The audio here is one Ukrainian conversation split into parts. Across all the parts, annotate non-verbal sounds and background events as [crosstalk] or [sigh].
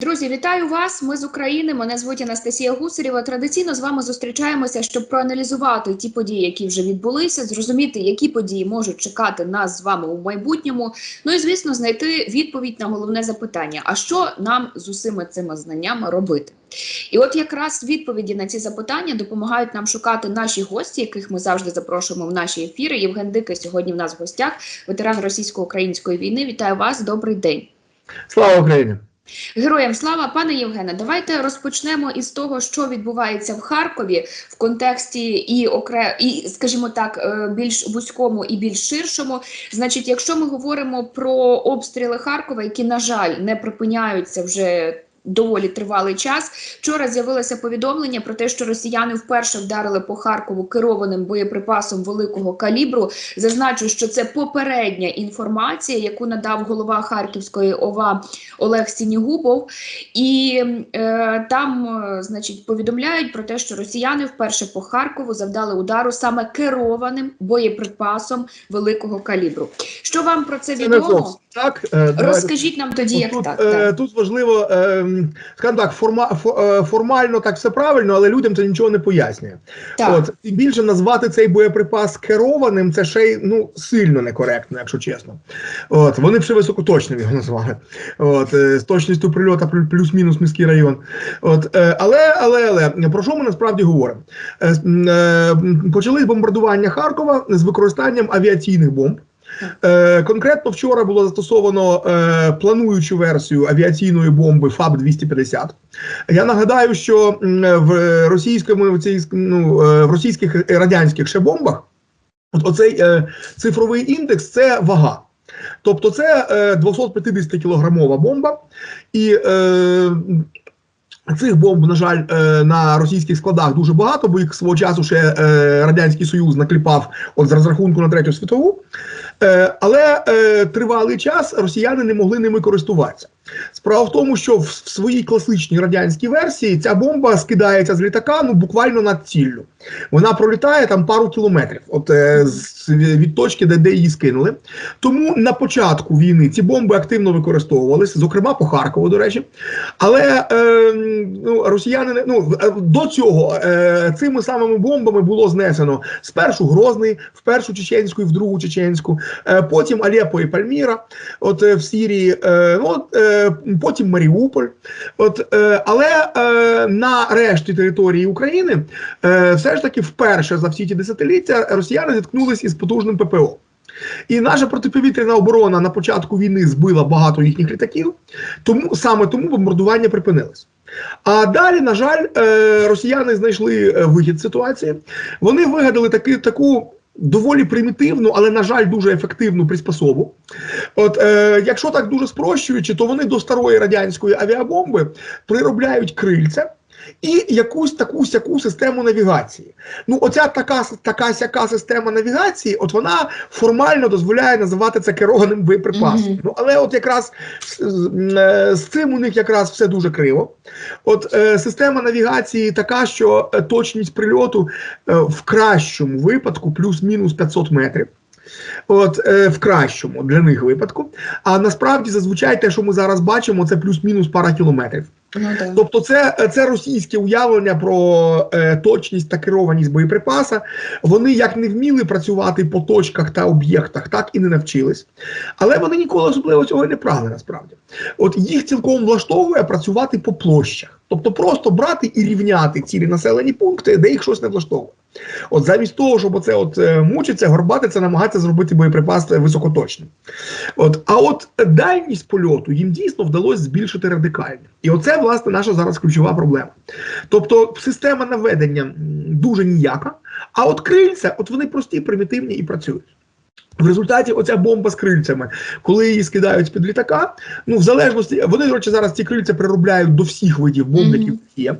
Друзі, вітаю вас! Ми з України. Мене звуть Анастасія Гусарєва. Традиційно з вами зустрічаємося, щоб проаналізувати ті події, які вже відбулися, зрозуміти, які події можуть чекати нас з вами у майбутньому. Ну і звісно, знайти відповідь на головне запитання: а що нам з усіми цими знаннями робити? І от якраз відповіді на ці запитання допомагають нам шукати наші гості, яких ми завжди запрошуємо в наші ефіри. Євген Дикий сьогодні в нас в гостях, ветеран російсько-української війни. Вітаю вас! Добрий день! Слава Україні! Героям слава, пане Євгене, давайте розпочнемо із того, що відбувається в Харкові в контексті і окре... і, скажімо так, е, більш вузькому і більш ширшому. Значить, якщо ми говоримо про обстріли Харкова, які на жаль не припиняються вже. Доволі тривалий час. Вчора з'явилося повідомлення про те, що росіяни вперше вдарили по Харкову керованим боєприпасом великого калібру. Зазначу, що це попередня інформація, яку надав голова Харківської ОВА Олег Сінігубов, і е, там, е, значить, повідомляють про те, що росіяни вперше по Харкову завдали удару саме керованим боєприпасом великого калібру. Що вам про це Це відомо? Так. Е. Розкажіть нам тоді, як тут, так. е, так. тут важливо, е, скажімо так, форма, формально так все правильно, але людям це нічого не пояснює. Так. От тим більше назвати цей боєприпас керованим, це ще й ну сильно некоректно, якщо чесно. От вони ще високоточним його назвали. От з точністю прильоту плю- плюс-мінус міський район. От але, але, але про що ми насправді говоримо? Почались бомбардування Харкова з використанням авіаційних бомб. Е, конкретно вчора було застосовано е, плануючу версію авіаційної бомби ФАБ-250. Я нагадаю, що в російському ну, е, в російських радянських ще бомбах от оцей цифровий індекс це вага. Тобто це е, 250 кілограмова бомба, і цих бомб, на жаль, на російських складах дуже багато, бо їх свого часу ще Радянський Союз накліпав от з розрахунку на третю світову. Е, але е, тривалий час росіяни не могли ними користуватися. Справа в тому, що в, своїй класичній радянській версії ця бомба скидається з літака ну буквально над ціллю. Вона пролітає там пару кілометрів, от е, від точки, де, де її скинули. Тому на початку війни ці бомби активно використовувалися, зокрема по Харкову, до речі. Але е, ну, росіяни ну, до цього е, цими самими бомбами було знесено спершу Грозний, в першу чеченську і в другу чеченську, потім Алеппо і Пальміра, от е, в Сирії, е, ну, от, потім Маріуполь. От, але на решті території України е, все ж таки вперше за всі ті десятиліття росіяни зіткнулися із потужним ППО. І наша протиповітряна оборона на початку війни збила багато їхніх літаків, тому саме тому бомбардування припинилось. А далі, на жаль, е, росіяни знайшли е, вихід з ситуації. Вони вигадали таки, таку доволі примітивну, але, на жаль, дуже ефективну приспособу. От е, якщо так дуже спрощуючи, то вони до старої радянської авіабомби приробляють крильця. І якусь таку сяку систему навігації. Ну, оця така така сяка система навігації, от вона формально дозволяє називати це керованим боєприпасом. Мгм. Ну, але от якраз з, з- е, з цим у них якраз все дуже криво. От е, система навігації така, що е, точність прильоту е, в кращому випадку плюс-мінус 500 метрів. От е, в кращому для них випадку. А насправді зазвичай те, що ми зараз бачимо, це плюс-мінус пара кілометрів. Ну. Тобто, це, це російське уявлення про е, точність та керованість боєприпаса. Вони як не вміли працювати по точках та об'єктах, так і не навчились. Але вони ніколи особливо цього не прагли насправді. От їх цілком влаштовує працювати по площах, тобто просто брати і рівняти цілі населені пункти, де їх щось не влаштовує. От замість того, щоб оце от е, мучиться, горбатися, намагатися зробити боєприпас високоточним. От, а от дальність польоту їм дійсно вдалося збільшити радикально. І оце, власне, наша зараз ключова проблема. Тобто, система наведення дуже ніяка, а от крильця, от вони прості, примітивні і працюють. В результаті оця бомба з крильцями, коли її скидають з-під літака, ну в залежності, вони, до речі, зараз ці крильця приробляють до всіх видів бомб, які Мгм. є.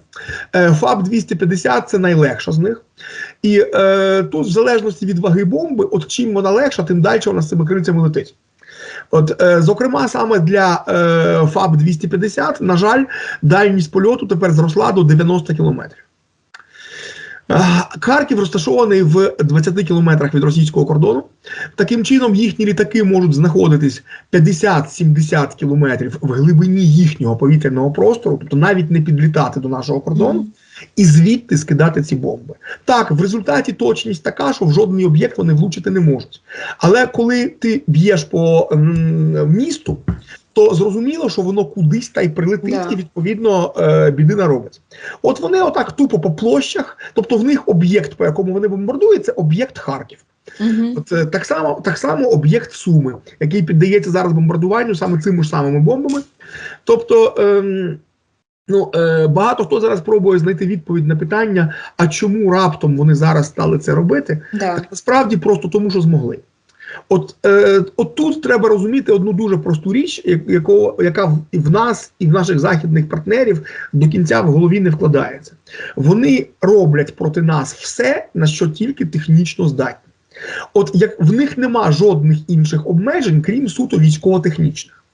Е, ФАБ 250 це найлегша з них. І е, тут, в залежності від ваги бомби, от чим вона легша, тим далі вона з цими крильцями летить. От, е, зокрема, саме для е, ФАБ 250, на жаль, дальність польоту тепер зросла до 90 кілометрів. Харків розташований в 20 кілометрах від російського кордону. Таким чином, їхні літаки можуть знаходитись 50-70 кілометрів в глибині їхнього повітряного простору, тобто навіть не підлітати до нашого кордону. І звідти скидати ці бомби. Так, в результаті точність така, що в жодний об'єкт вони влучити не можуть. Але коли ти б'єш по м, місту, то зрозуміло, що воно кудись та й прилетить, Да. і відповідно е, біди наробить. От вони отак тупо по площах, тобто в них об'єкт, по якому вони бомбардують, це об'єкт Харків. Мгм. От е, так само, так само об'єкт Суми, який піддається зараз бомбардуванню саме цими ж самими бомбами. Тобто, ем, ну, е, багато хто зараз пробує знайти відповідь на питання, а чому раптом вони зараз стали це робити? Да. Так насправді просто тому, що змогли. От, е, от тут треба розуміти одну дуже просту річ, як- якого, яка в нас, і в наших західних партнерів до кінця в голові не вкладається. Вони роблять проти нас все, на що тільки технічно здатні. От як в них нема жодних інших обмежень, крім суто військово-технічних.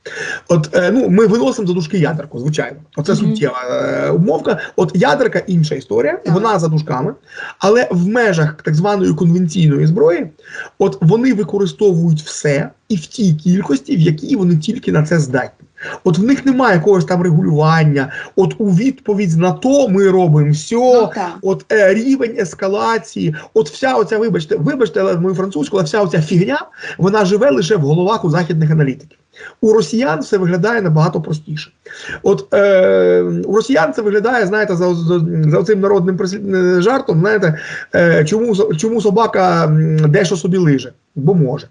От е, ну ми виносимо за дужки ядерку, звичайно. Оце Мгм. суттєва е, умовка. От ядерка інша історія, Так. вона за дужками, але в межах так званої конвенційної зброї, от вони використовують все і в тій кількості, в якій вони тільки на це здатні. От в них немає якогось там регулювання. От у відповідь на то ми робимо все. Ну. От е, рівень ескалації, от вся оця, вибачте, вибачте, але мою французьку, але вся оця фігня, вона живе лише в головах у західних аналітиків. У росіян все виглядає набагато простіше. От е, у росіян це виглядає, знаєте, за, за, за цим народним е, жартом, знаєте, е, чому, чому собака дещо собі лиже? Бо може.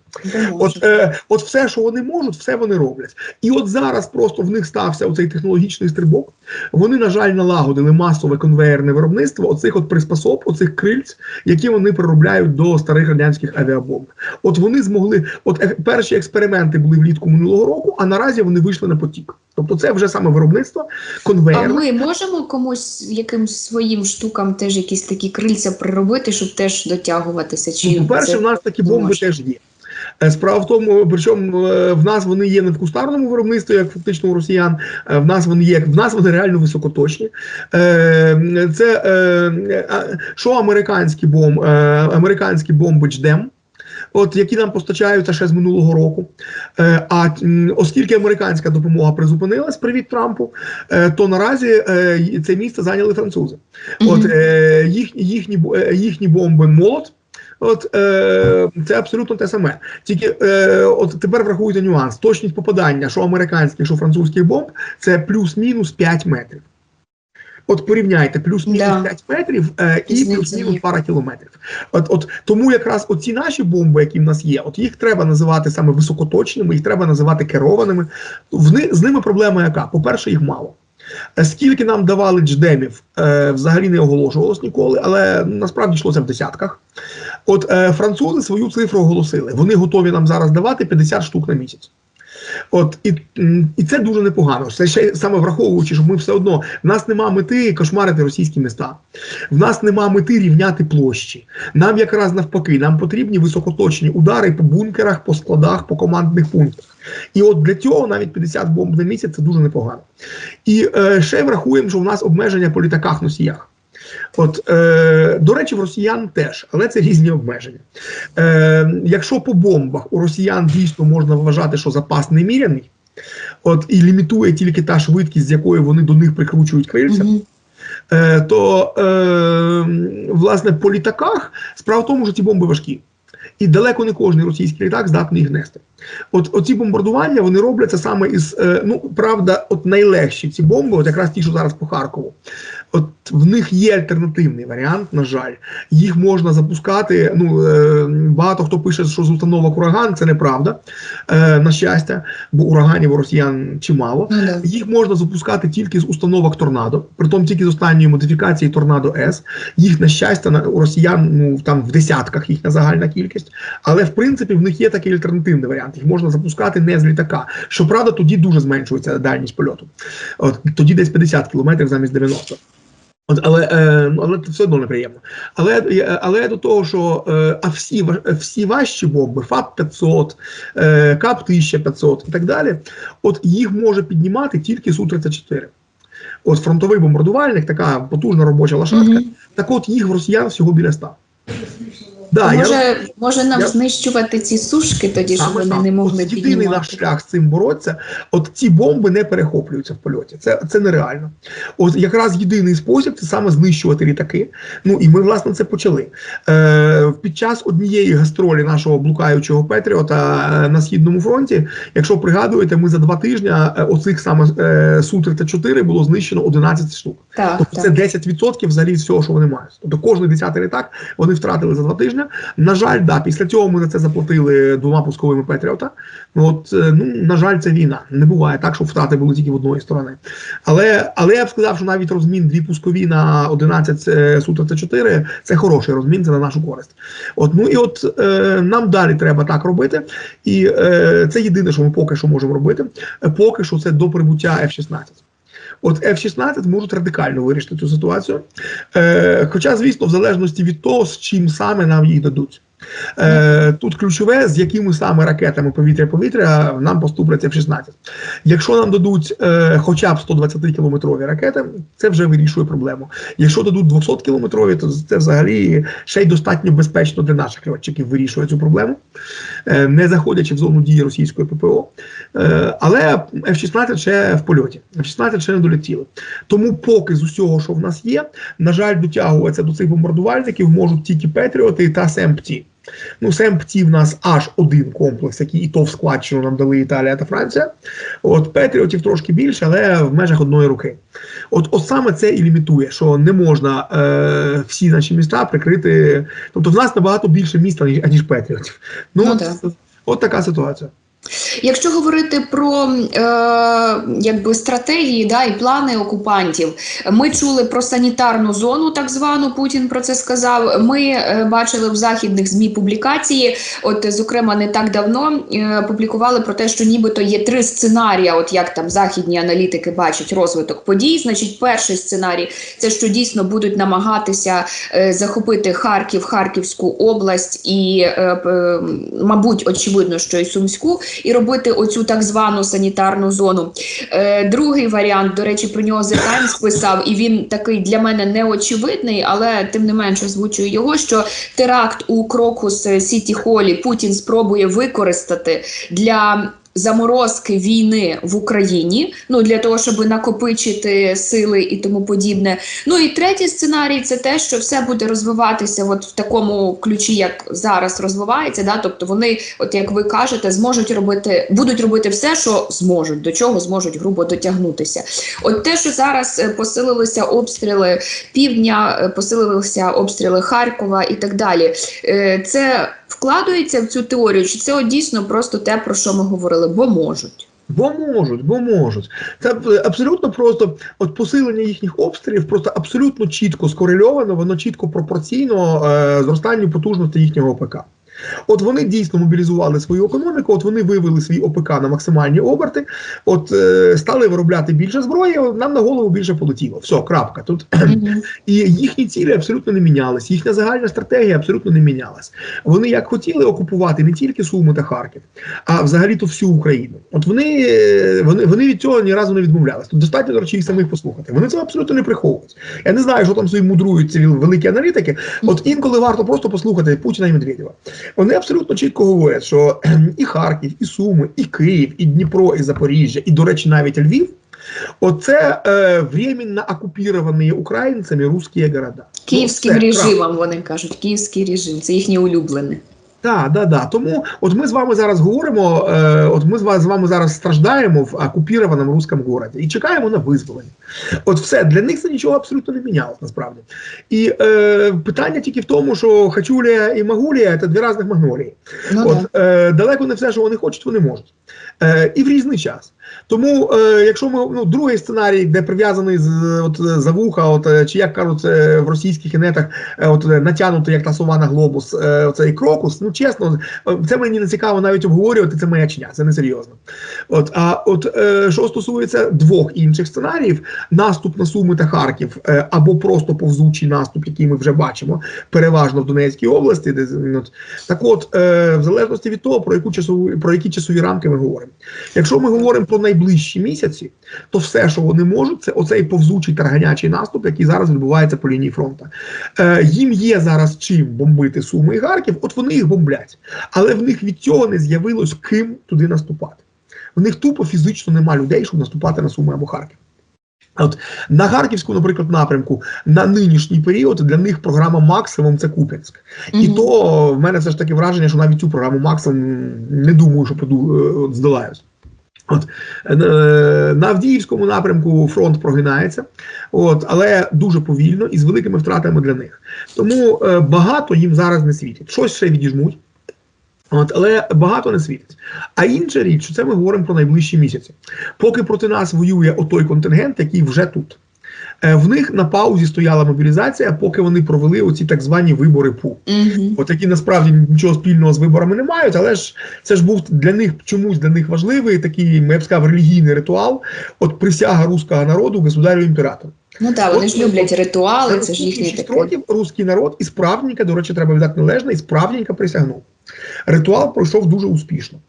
От, е, от все, що вони можуть, все вони роблять. І от зараз просто в них стався оцей технологічний стрибок. Вони, на жаль, налагодили масове конвеєрне виробництво оцих от приспособ, оцих крильць, які вони приробляють до старих радянських авіабомб. От вони змогли, от е, перші експерименти були влітку минулого року, а наразі вони вийшли на потік. Тобто, це вже саме виробництво А ми можемо комусь якимсь своїм штукам теж якісь такі крильця приробити, щоб теж дотягуватися? Чи Ну, По-перше, це- в нас такі бомби можна? Теж є. Е, Справа в тому, причому е, в нас вони є не в кустарному виробництві, як фактично у росіян. е, В нас вони є, в нас вони реально високоточні. Це що американські бомби, американські бомби «Дждем», От які нам постачаються ще з минулого року. Е, а оскільки американська допомога призупинилась, привіт Трампу, е, то наразі е, це місце зайняли французи. От е, їх, їхні, їхні бомби молот. От е, це абсолютно те саме. Тільки е, от тепер врахуйте нюанс. Точність попадання, що американських, що французьких бомб, це плюс-мінус 5 метрів. От порівняйте плюс-мінус Да. 5 метрів е, і плюс-мінус пара кілометрів. От, от тому якраз оці наші бомби, які в нас є, от їх треба називати саме високоточними, їх треба називати керованими. В з ними проблема яка? По-перше, їх мало. Е, Скільки нам давали дждемів, е, взагалі не оголошувалось ніколи, але насправді йшлося в десятках. От е, французи свою цифру оголосили. Вони готові нам зараз давати 50 штук на місяць. От і, і це дуже непогано. Це ще саме враховуючи, що ми все одно в нас нема мети кошмарити російські міста. В нас нема мети рівняти площі. Нам якраз навпаки, нам потрібні високоточні удари по бункерах, по складах, по командних пунктах. І от для цього навіть 50 бомб на місяць це дуже непогано. І е, ще врахуємо, що в нас обмеження по літаках носіях. От, е, до речі, в росіян теж, але це різні обмеження. Е, якщо по бомбах у росіян дійсно можна вважати, що запас неміряний, от і лімітує тільки та швидкість, з якою вони до них прикручують крильця, Мгм. е, то е, власне по літаках справа в тому, що ці бомби важкі. І далеко не кожен російський літак здатний їх нести. От оці бомбардування вони робляться саме із е, ну правда, от найлегші ці бомби, от якраз ті, що зараз по Харкову. От в них є альтернативний варіант, на жаль, їх можна запускати. Ну е, багато хто пише, що з установок ураган, це неправда, е, на щастя, бо ураганів у росіян чимало. Ну. Їх можна запускати тільки з установок торнадо, притом тільки з останньої модифікації Торнадо С. Їх на щастя на у росіян ну там в десятках їхня загальна кількість. Але в принципі в них є такий альтернативний варіант. Їх можна запускати не з літака. Щоправда, тоді дуже зменшується дальність польоту. От тоді десь 50 кілометрів замість 90. От, але, е, але це все одно неприємно. Але, е, але до того, що е, а всі, всі важчі бомби, ФАП 500, е, КАП 1500 і так далі, от їх може піднімати тільки Су-34. От фронтовий бомбардувальник, така потужна робоча лошадка, Мгм. Так от їх в росіян всього біля 100. Да, я може, може нам я- знищувати ці сушки тоді, щоб вони так. не могли От єдиний наш шлях з цим боротися. От ці бомби не перехоплюються в польоті. Це, це нереально. От якраз єдиний спосіб це саме знищувати літаки. Ну і ми власне це почали. Е, під час однієї гастролі нашого блукаючого Петріота е, на східному фронті, якщо пригадуєте, ми за два тижні е, оцих саме е, су 34 було знищено 11 штук. Так, Тобто так. це 10% взагалі всього, що вони мають. Тобто кожний десятий літак вони втратили за два тижні. На жаль, да, після цього ми за це заплатили двома пусковими Петріота. Ну, От, е, ну, на жаль, це війна. Не буває так, що втрати були тільки в одної сторони. Але, але я б сказав, що навіть розмін дві пускові на 11 е, су 34 це хороший розмін, це на нашу користь. От, ну і от е, нам далі треба так робити. І е, це єдине, що ми поки що можемо робити. Е, Поки що це до прибуття F-16. От F-16 можуть радикально вирішити цю ситуацію. Е, хоча, звісно, в залежності від того, з чим саме нам їх дадуть. Е, тут ключове, з якими саме ракетами повітря-повітря нам поступлять F-16. Якщо нам дадуть е, хоча б 120-кілометрові ракети, це вже вирішує проблему. Якщо дадуть 200-кілометрові, то це взагалі ще й достатньо безпечно для наших льотчиків вирішує цю проблему, е, не заходячи в зону дії російської ППО. Е, але F-16 ще в польоті, F-16 ще не долетіли. Тому поки з усього, що в нас є, на жаль, дотягуватися до цих бомбардувальників можуть тільки Петріоти та СМПТ. Ну, СЕМПТІ в нас аж один комплекс, який і то в складчину нам дали Італія та Франція. От Петріотів трошки більше, але в межах одної руки. От, от саме це і лімітує, що не можна е, всі наші міста прикрити. Тобто в нас набагато більше міста, ніж, аніж Петріотів. Ну, Ну, от, да. от така ситуація. Якщо говорити про е, якби стратегії да, і плани окупантів, ми чули про санітарну зону, так звану Путін про це сказав. Ми е, бачили в західних змі публікації. От, зокрема, не так давно е, публікували про те, що нібито є три сценарії. От як там західні аналітики бачать розвиток подій. Значить, перший сценарій це що дійсно будуть намагатися е, захопити Харків, Харківську область і, е, п- мабуть, очевидно, що і Сумську і робити оцю так звану санітарну зону. Е, другий варіант, до речі, про нього The Times писав, і він такий для мене неочевидний, але тим не менше озвучую його, що теракт у Крокус Сіті Холі Путін спробує використати для. Заморозки війни в Україні, ну для того, щоб накопичити сили і тому подібне. Ну і третій сценарій це те, що все буде розвиватися от в такому ключі, як зараз розвивається. Да? Тобто вони, от як ви кажете, зможуть робити, будуть робити все, що зможуть, до чого зможуть грубо дотягнутися. От те, що зараз е, посилилися обстріли півдня, е, посилилися обстріли Харкова і так далі. е, Це вкладається в цю теорію, чи це дійсно просто те, про що ми говорили, бо можуть. Бо можуть, бо можуть. Це е, абсолютно просто от посилення їхніх обстрілів, просто абсолютно чітко скорельовано, воно чітко пропорційно е, зростанню потужності їхнього ОПК. От вони дійсно мобілізували свою економіку, от вони вивели свій ОПК на максимальні оберти, от е, стали виробляти більше зброї, нам на голову більше полетіло. Все, крапка. Тут і їхні цілі абсолютно не мінялись, їхня загальна стратегія абсолютно не мінялась. Вони як хотіли окупувати не тільки Суми та Харків, а взагалі-то всю Україну. От вони, е, вони, вони від цього ні разу не відмовлялись. Тут достатньо, до речі, їх самих послухати. Вони це абсолютно не приховують. Я не знаю, що там собі мудрують ці великі аналітики. От інколи варто просто послухати Путіна і Медведєва. Вони абсолютно чітко говорять, що і Харків, і Суми, і Київ, і Дніпро, і Запоріжжя, і, до речі, навіть Львів. Оце е, временно окупіровані українцями русські города. Київським Ну, режимом вони кажуть, київський режим, це їхнє улюблене. Так, да, да. Тому от ми з вами зараз говоримо, е, от ми з ва- з вами зараз страждаємо в окупірованому русскому городі і чекаємо на визволення. От все для них це нічого абсолютно не мінялось насправді. І е, питання тільки в тому, що хачулія і магулія це дві різних магнолії. Ну, От да. е, далеко не все, що вони хочуть, вони можуть. Е, і в різний час. Тому, е, якщо ми ну, другий сценарій, де прив'язаний з от, за вуха, от, е, чи як кажуть в російських інетах, е, от натягнутий як та сова на глобус, е, оцей крокус. Ну чесно, це мені не цікаво навіть обговорювати. Це маячня, це не серйозно. От а от що стосується двох інших сценаріїв: наступ на Суми та Харків, або просто повзучий наступ, який ми вже бачимо, переважно в Донецькій області, де от, так от, в залежності від того, про яку часову про які часові рамки ми говоримо. Якщо ми говоримо про найближчі місяці, то все, що вони можуть, це оцей повзучий тарганячий наступ, який зараз відбувається по лінії фронту. Е, їм є зараз чим бомбити Суми і Харків, от вони їх бомблять. Але в них від цього не з'явилось ким туди наступати. В них тупо фізично нема людей, щоб наступати на Суми або Харків. От на Харківську, наприклад, напрямку на нинішній період для них програма максимум це Куп'янськ. І то в мене все ж таки враження, що навіть цю програму максимум не думаю, що поду, е, от, здолають. От е, на Авдіївському напрямку фронт прогинається, от, але дуже повільно і з великими втратами для них. Тому е, багато їм зараз не світить. Щось ще відіжмуть. От, але багато не світить. А інша річ, що це ми говоримо про найближчі місяці. Поки проти нас воює отой контингент, який вже тут. Е, В них на паузі стояла мобілізація, поки вони провели оці так звані вибори ПУ. Мгм. От які насправді нічого спільного з виборами не мають, але ж це ж був для них чомусь для них важливий такий, я б сказав, релігійний ритуал. От присяга руського народу государю імператору. Ну так, вони ж люблять ритуали, це ж їхні таке. років руський народ і справдненько, до речі, треба віддати належне, і справдненько присягнув. Ритуал пройшов дуже успішно.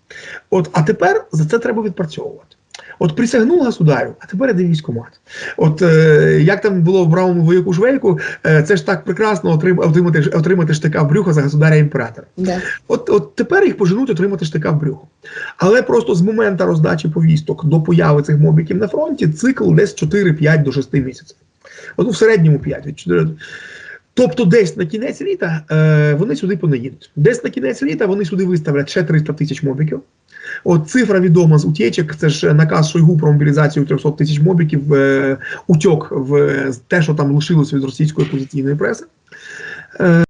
От, а тепер за це треба відпрацьовувати. От присягнув государю, а тепер іде військомат. От е, як там було в бравому вояку Швейку, е, це ж так прекрасно отрим, отримати, отримати штика в брюхо за государя імператора. Да. От, от тепер їх поженуть отримати штика в брюхо. Але просто з моменту роздачі повісток до появи цих мобіків на фронті цикл десь 4-5 до 6 місяців. От, в середньому 5. від 4 Тобто десь на кінець літа е, вони сюди понаїдуть. Десь на кінець літа вони сюди виставлять ще 300 тисяч мобіків. От цифра відома з утечок, це ж наказ Шойгу про мобілізацію 300 тисяч мобіків, е, утьок в е, те, що там лишилося від російської опозиційної преси. Е,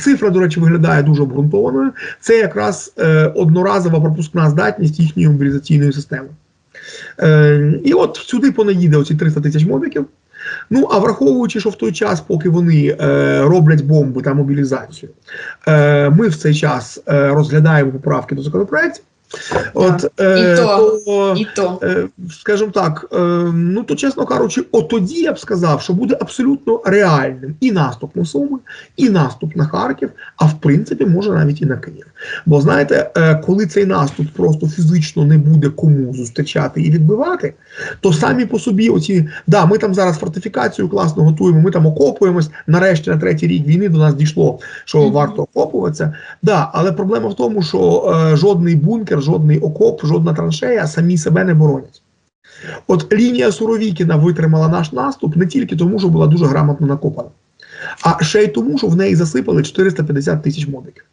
Цифра, до речі, виглядає дуже обґрунтованою. Це якраз е, одноразова пропускна здатність їхньої мобілізаційної системи. Е, і от сюди понаїде оці 300 тисяч мобіків. Ну, а враховуючи, що в той час, поки вони е, роблять бомби та мобілізацію, е, ми в цей час е, розглядаємо поправки до законопроектів. От, е, І то. то І то. Е, скажімо так, е, ну то чесно кажучи, от тоді я б сказав, що буде абсолютно реальним і наступ на Суми, і наступ на Харків, а в принципі, може навіть і на Київ. Бо знаєте, е, коли цей наступ просто фізично не буде кому зустрічати і відбивати, то самі по собі оці, да, ми там зараз фортифікацію класно готуємо, ми там окопуємось. Нарешті на третій рік війни до нас дійшло, що Мгм. варто окопуватися. Да, але проблема в тому, що е, жодний бункер, жодний окоп, жодна траншея самі себе не боронять. От лінія Суровікіна витримала наш наступ не тільки тому, що була дуже грамотно накопана, а ще й тому, що в неї засипали 450 тисяч мобіків.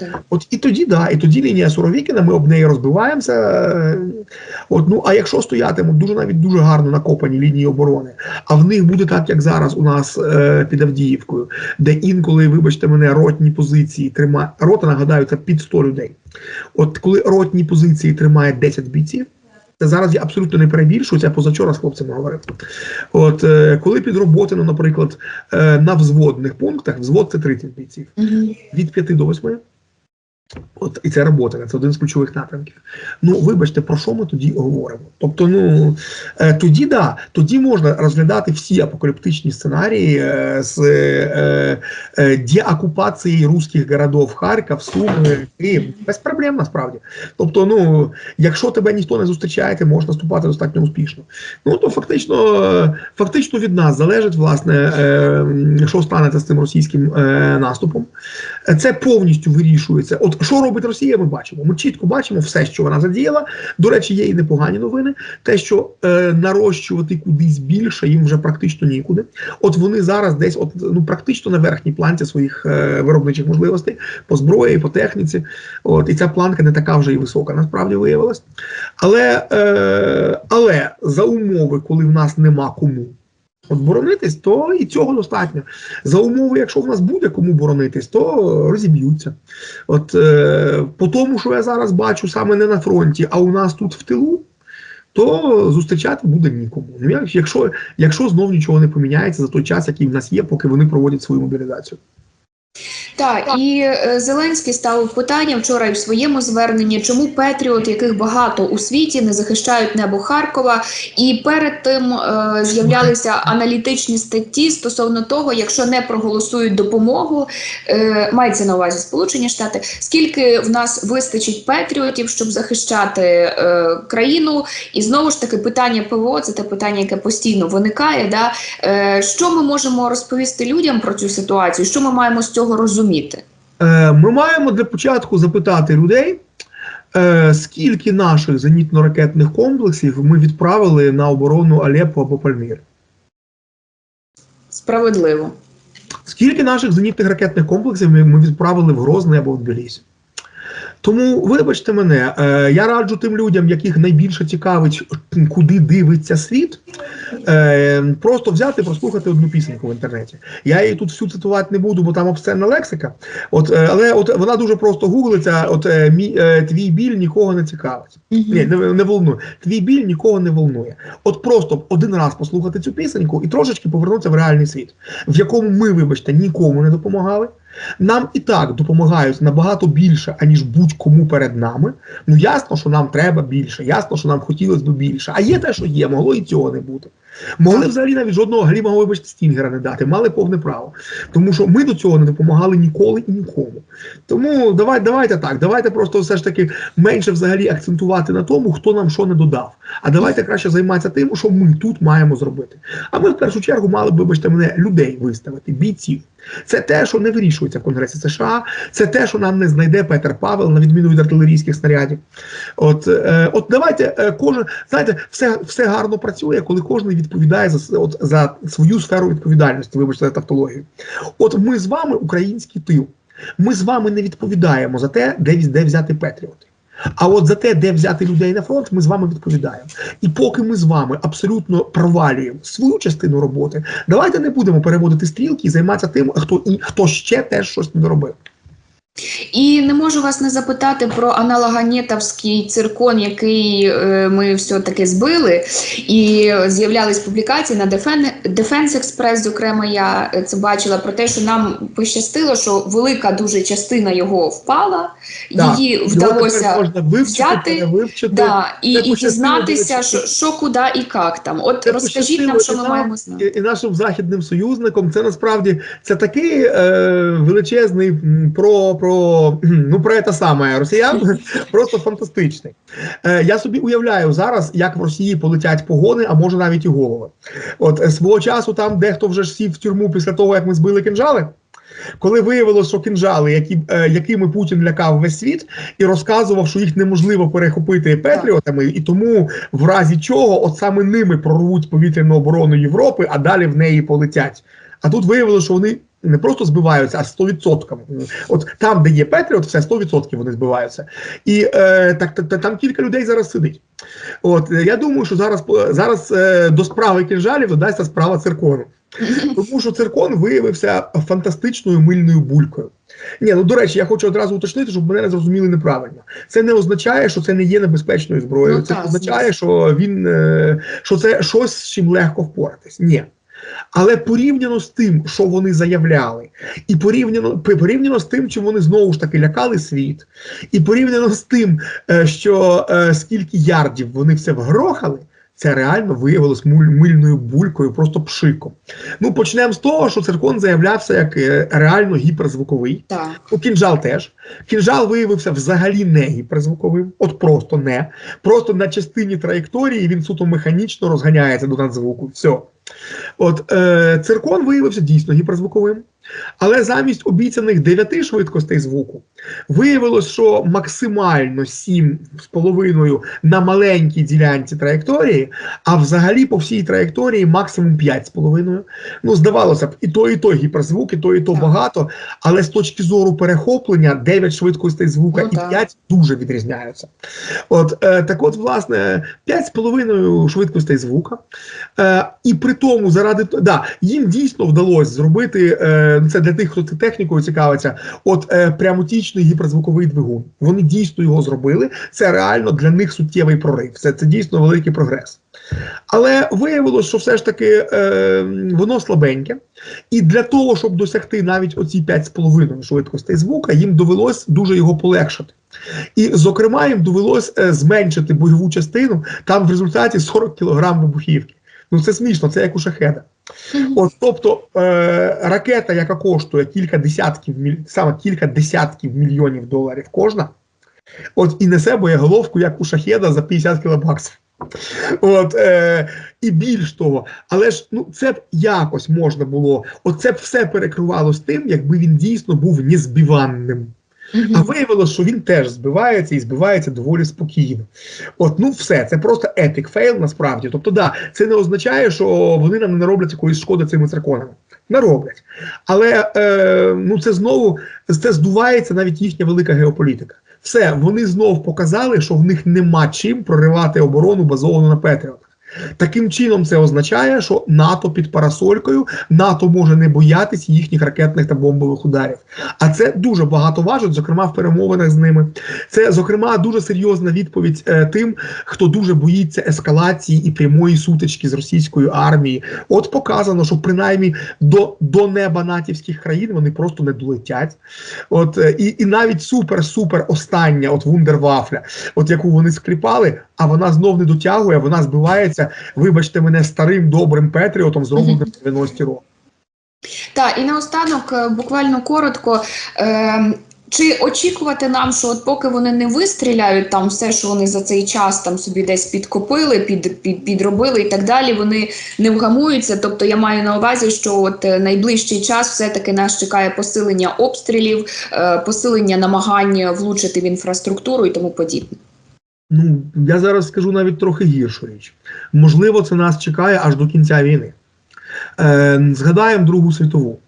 Да. От і тоді, да, і тоді лінія Суровікіна, ми об неї розбиваємося. е, От, ну, а якщо стоятимуть дуже навіть дуже гарно накопані лінії оборони, а в них буде так, як зараз у нас е, під Авдіївкою, де інколи, вибачте мене, ротні позиції тримає. Рота, нагадаю, це під 100 людей. От коли ротні позиції тримає 10 бійців. Це зараз я абсолютно не перебільшую, це позавчора з хлопцями говорив. От е, коли під роботи, ну, наприклад, е, на взводних пунктах, взвод це 30 бійців Мгм. від 5 до 8. От і це робота, це один з ключових напрямків. Ну, вибачте, про що ми тоді говоримо? Тобто, ну е, тоді да, тоді можна розглядати всі апокаліптичні сценарії е, з е, е, деокупацією руських городів Харків, Суми, Київ. Без проблем насправді. Тобто, ну, якщо тебе ніхто не зустрічає, ти можеш наступати достатньо успішно. Ну то фактично, фактично від нас залежить, власне, е, що станеться з цим російським е, наступом. Це повністю вирішується. От що робить Росія, ми бачимо. Ми чітко бачимо все, що вона задіяла. До речі, є і непогані новини. Те, що е, нарощувати кудись більше, їм вже практично нікуди. От вони зараз десь, от ну практично на верхній планці своїх е, виробничих можливостей по зброї, по техніці. От і ця планка не така вже і висока, насправді виявилась. Але, е, але за умови, коли в нас нема кому. От боронитись, то і цього достатньо. За умови, якщо в нас буде кому боронитись, то розіб'ються. От е, по тому, що я зараз бачу саме не на фронті, а у нас тут в тилу, то зустрічати буде нікому. Ну, Якщо, якщо знов нічого не поміняється за той час, який в нас є, поки вони проводять свою мобілізацію. Так, і е, Зеленський ставив питання вчора і в своєму зверненні, чому Петріот, яких багато у світі, не захищають небо Харкова. І перед тим е, з'являлися аналітичні статті стосовно того, якщо не проголосують допомогу, е, мається на увазі Сполучені Штати, скільки в нас вистачить Петріотів, щоб захищати е, країну. І знову ж таки питання ПВО це те питання, яке постійно виникає. Да? Е, що ми можемо розповісти людям про цю ситуацію? Що ми маємо з цього розуміти? Е, Ми маємо для початку запитати людей, е, скільки наших зенітно-ракетних комплексів ми відправили на оборону Алеппо або Пальміри. Справедливо. Скільки наших зенітних ракетних комплексів ми відправили в Грозний або в Тбілісі? Тому, вибачте мене, е, я раджу тим людям, яких найбільше цікавить, куди дивиться світ, е, просто взяти, прослухати одну пісеньку в інтернеті. Я її тут всю цитувати не буду, бо там обсценна лексика. От, е, але от вона дуже просто гуглиться. От мій, твій біль нікого не цікавить. Ні, не, не волнує. Твій біль нікого не волнує. От просто один раз послухати цю пісеньку і трошечки повернутися в реальний світ, в якому ми, вибачте, нікому не допомагали. Нам і так допомагають набагато більше, аніж будь-кому перед нами. Ну ясно, що нам треба більше, ясно, що нам хотілося б більше. А є те, що є, могло і цього не бути. Могли взагалі навіть жодного глімого, вибачте, стінгера не дати, мали повне право. Тому що ми до цього не допомагали ніколи і нікому. Тому давай, давайте так, давайте просто все ж таки менше взагалі акцентувати на тому, хто нам що не додав. А давайте краще займатися тим, що ми тут маємо зробити. А ми в першу чергу мали б, вибачте мене, людей виставити, бійців. Це те, що не вирішується в Конгресі США, це те, що нам не знайде Петер Павел, на відміну від артилерійських снарядів. От, е, от давайте е, кожен, знаєте, все, все гарно працює, коли кожен відповідає за, от, за свою сферу відповідальності. Вибачте за тавтологію. От ми з вами український тил. Ми з вами не відповідаємо за те, де, де взяти Петріоти. А от за те, де взяти людей на фронт, ми з вами відповідаємо. І поки ми з вами абсолютно провалюємо свою частину роботи, давайте не будемо переводити стрілки і займатися тим, хто і хто ще теж щось не доробив. І не можу вас не запитати про аналоганетовський циркон, який е, ми все-таки збили. І з'являлись публікації на Defense Express, зокрема, я е, це бачила про те, що нам пощастило, що велика дуже частина його впала, Так, її вдалося. можна вивчити, взяти, перевивчити. Да, і, і дізнатися, що, що куди і як там. От Це розкажіть нам, що ми нам, маємо знати. І, і нашим західним союзникам це насправді це такий е, величезний про, про [clears throat] ну про це саме росіян, [laughs] просто фантастичний. Е, я собі уявляю зараз, як в Росії полетять погони, а може навіть і голови. От е, свого часу там дехто вже ж сів в тюрму після того, як ми збили кинжали. Коли виявилося, що кинжали, які, е, якими Путін лякав весь світ, і розказував, що їх неможливо перехопити петріотами, і тому в разі чого, от саме ними прорвуть повітряну оборону Європи, а далі в неї полетять. А тут виявилося, що вони не просто збиваються, а 100%. От там, де є Петріот, все 100% вони збиваються. І е, так, так, так, там кілька людей зараз сидить. От я думаю, що зараз зараз е, до справи кінжалів додасться справа циркону. Тому що циркон виявився фантастичною мильною булькою. Ні, ну до речі, я хочу одразу уточнити, щоб мене не зрозуміли неправильно. Це не означає, що це не є небезпечною зброєю. Ну, це так, означає, що він е, що це щось з чим легко впоратись. Ні. Але порівняно з тим, що вони заявляли, і порівняно порівняно з тим, чим вони знову ж таки лякали світ, і порівняно з тим, е, що е, скільки ярдів вони все вгрохали, це реально виявилось мильною булькою, просто пшиком. Ну почнемо з того, що циркон заявлявся як е, реально гіперзвуковий. Так. Ну, кінжал теж. Кінжал виявився взагалі не гіперзвуковим, от просто не. Просто на частині траєкторії він суто механічно розганяється до надзвуку. Все. От е, циркон виявився дійсно гіперзвуковим, але замість обіцяних 9 швидкостей звуку виявилось, що максимально 7,5 на маленькій ділянці траєкторії, а взагалі по всій траєкторії максимум 5,5. Ну, здавалося б, і то, і то гіперзвук, і то, і то Так. багато, але з точки зору перехоплення 9 швидкостей звука Ну, і так. 5 дуже відрізняються. От е, так, от, власне, 5,5 швидкостей звука. Е, і при тому, заради да, їм дійсно вдалося зробити е, це для тих, хто технікою цікавиться. От е, прямотічний гіперзвуковий двигун. Вони дійсно його зробили. Це реально для них суттєвий прорив. Це, це дійсно великий прогрес. Але виявилось, що все ж таки е, воно слабеньке, і для того, щоб досягти навіть оці 5,5 швидкостей звука, їм довелось дуже його полегшити. І, зокрема, їм довелось е, зменшити бойову частину там в результаті 40 кг вибухівки. Ну це смішно, це як у шахеда. От, тобто е, ракета, яка коштує кілька десятків міль- саме кілька десятків мільйонів доларів кожна, от і несе боєголовку, як у шахеда за 50 кілобаксів. От, е, і більш того, але ж ну це б якось можна було. Оце б все перекривалось тим, якби він дійсно був А виявилося, що він теж збивається і збивається доволі спокійно. От, ну все, це просто епік фейл насправді. Тобто, да, це не означає, що вони нам не роблять якоїсь шкоди цими цирконами. Не роблять. Але е, ну це знову це здувається навіть їхня велика геополітика. Все, вони знов показали, що в них нема чим проривати оборону базовану на Петріотах. Таким чином, це означає, що НАТО під парасолькою НАТО може не боятись їхніх ракетних та бомбових ударів. А це дуже багато важить, зокрема в перемовинах з ними. Це, зокрема, дуже серйозна відповідь е, тим, хто дуже боїться ескалації і прямої сутички з російською армією. От показано, що принаймні до, до неба натівських країн вони просто не долетять. От е, і, і навіть супер-супер остання, от вундервафля, от яку вони скліпали, а вона знов не дотягує, вона збивається. Вибачте мене старим добрим Петріотом, зробленим в 90-ті роки. Так, і наостанок, е, буквально коротко. Е, чи очікувати нам, що от поки вони не вистріляють там все, що вони за цей час там собі десь підкопили, під, під, підробили і так далі, вони не вгамуються. Тобто я маю на увазі, що от е, найближчий час все-таки нас чекає посилення обстрілів, е, посилення намагання влучити в інфраструктуру і тому подібне. Ну, я зараз скажу навіть трохи гіршу річ. Можливо, це нас чекає аж до кінця війни. Е, згадаємо Другу світову.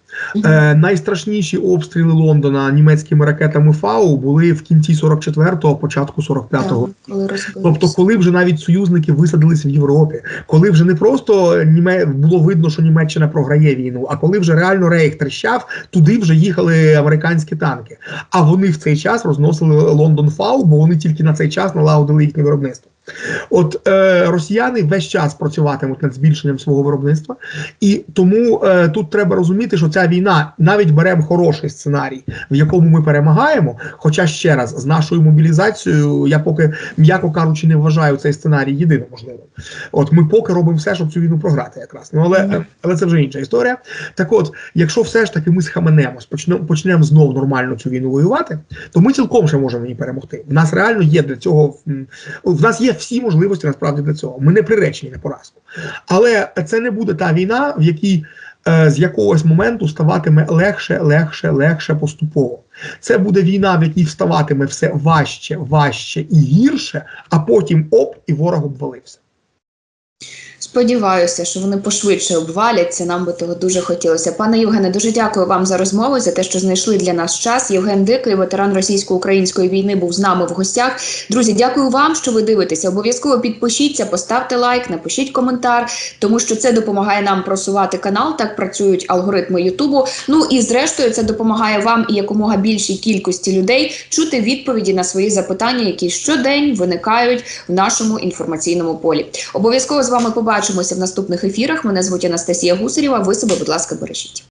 Е, найстрашніші обстріли Лондона німецькими ракетами Фау були в кінці 44-го, початку 45-го. Так. Тобто, коли вже навіть союзники висадились в Європі, коли вже не просто Німе... було видно, що Німеччина програє війну, а коли вже реально рейх тріщав, туди вже їхали американські танки. А вони в цей час розносили Лондон Фау, бо вони тільки на цей час налагодили їхнє виробництво. От е, росіяни весь час працюватимуть над збільшенням свого виробництва, і тому е, тут треба розуміти, що ця війна навіть беремо хороший сценарій, в якому ми перемагаємо. Хоча ще раз з нашою мобілізацією, я поки м'яко кажучи, не вважаю цей сценарій єдиним можливим. От ми поки робимо все, щоб цю війну програти, якраз. Ну але, але це вже інша історія. Так, от, якщо все ж таки ми схаменемось, почнемо почнемо знов нормально цю війну воювати, то ми цілком ще можемо її перемогти. В нас реально є для цього в нас є всі можливості насправді для цього. Ми не приречені на поразку. Але це не буде та війна, в якій е, з якогось моменту ставатиме легше, легше, легше поступово. Це буде війна, в якій вставатиме все важче, важче і гірше, а потім оп, і ворог обвалився. Сподіваюся, що вони пошвидше обваляться. Нам би того дуже хотілося. Пане Євгене, дуже дякую вам за розмову, за те, що знайшли для нас час. Євген Дикий, ветеран російсько-української війни, був з нами в гостях. Друзі, дякую вам, що ви дивитеся. Обов'язково підпишіться, поставте лайк, напишіть коментар, тому що це допомагає нам просувати канал. Так працюють алгоритми Ютубу. Ну і зрештою, це допомагає вам і якомога більшій кількості людей чути відповіді на свої запитання, які щодень виникають в нашому інформаційному полі. Обов'язково з вами побачимося в наступних ефірах. Мене звуть Анастасія Гусарєва. Ви себе, будь ласка, бережіть.